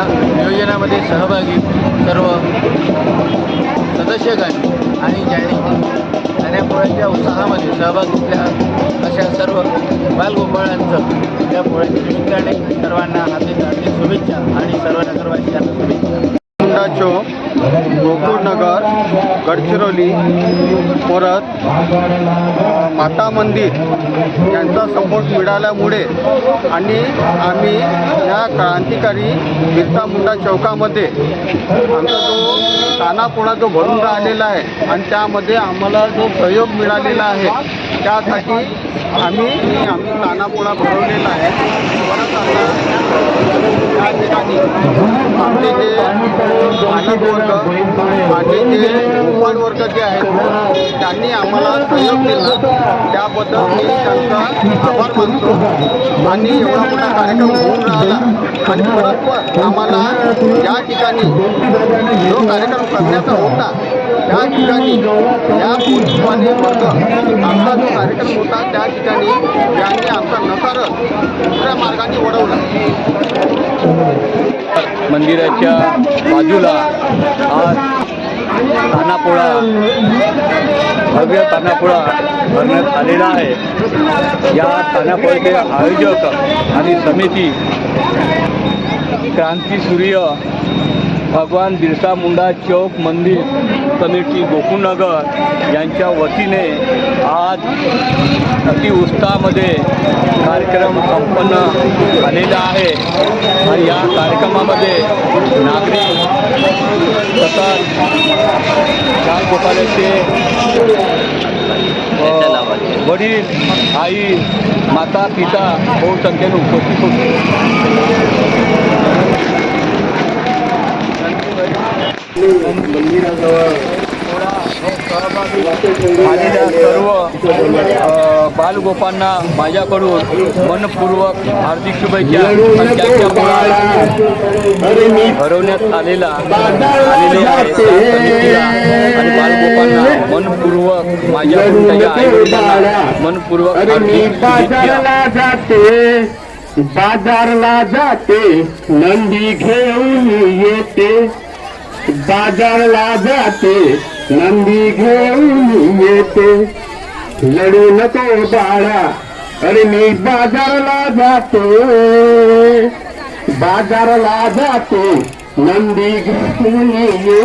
या नियोजनामध्ये सहभागी सर्व सदस्यगण आणि ज्यांनी खाण्यापोळ्याच्या उत्साहामध्ये सहभाग घेतल्या अशा सर्व बालगोपाळांचं या पोळ्याच्या निमित्ताने सर्वांना हार्दिक हार्दिक शुभेच्छा आणि सर्व नगरवासियांना शुभेच्छा. होंडा गोकुळनगर गडचिरोली परत माता मंदिर यांचा सपोर्ट मिळाल्यामुळे आणि आम्ही या क्रांतिकारी बिरसा मुंडा चौकामध्ये आमचा जो कानापुणा जो भरून राहिलेला आहे आणि त्यामध्ये आम्हाला जो सहयोग मिळालेला आहे त्यासाठी आम्ही आम्ही कानापुणा भरवलेला आहे परत आता या ठिकाणी आमचे जे मालक वर्ग आणि जे गोपाळ वर्ग जे आहेत त्यांनी आम्हाला सहयोग दिला. त्याबद्दल मी त्यांचा आभार मानतो. आणि एवढा मोठा कार्यक्रम होऊन राहिला आणि परत आम्हाला या ठिकाणी जो कार्यक्रम करण्याचा होता त्या ठिकाणी या पुढे वर्ग आमचा जो कार्यक्रम होता त्या ठिकाणी मंदिराच्या बाजूला आज तानापोळा भव्य तानापोळा भरण्यात आलेला आहे. या तानापोळ्याचे आयोजक आणि समिती क्रांती सूर्य भगवान बिरसा मुंडा चौक मंदिर कमिटी गोकुळनगर यांच्या वतीने आज अति उत्साहामध्ये कार्यक्रम संपन्न झालेला आहे. आणि या कार्यक्रमामध्ये नागरिक तसंच गोपाल्याचे वडील आई माता पिता बहुसंख्येने उपस्थित होते. आलेल्या सर्व बालगोपांना माझ्याकडून मनपूर्वक हार्दिक शुभेच्छा हरवण्यात भरवण्यात आलेला आलेले आणि बालगोपांना मनपूर्वक माझ्याकडून त्याच्या आईवडिलांना मनपूर्वक हार्दिक जाते बाजारला जाते नंदी घेऊन येते. बाजारला जाते नंदी घेऊन येते. लढू नको बाळा अरे मी बाजारला जातो. बाजारला जातो. नंदी घेऊन येते.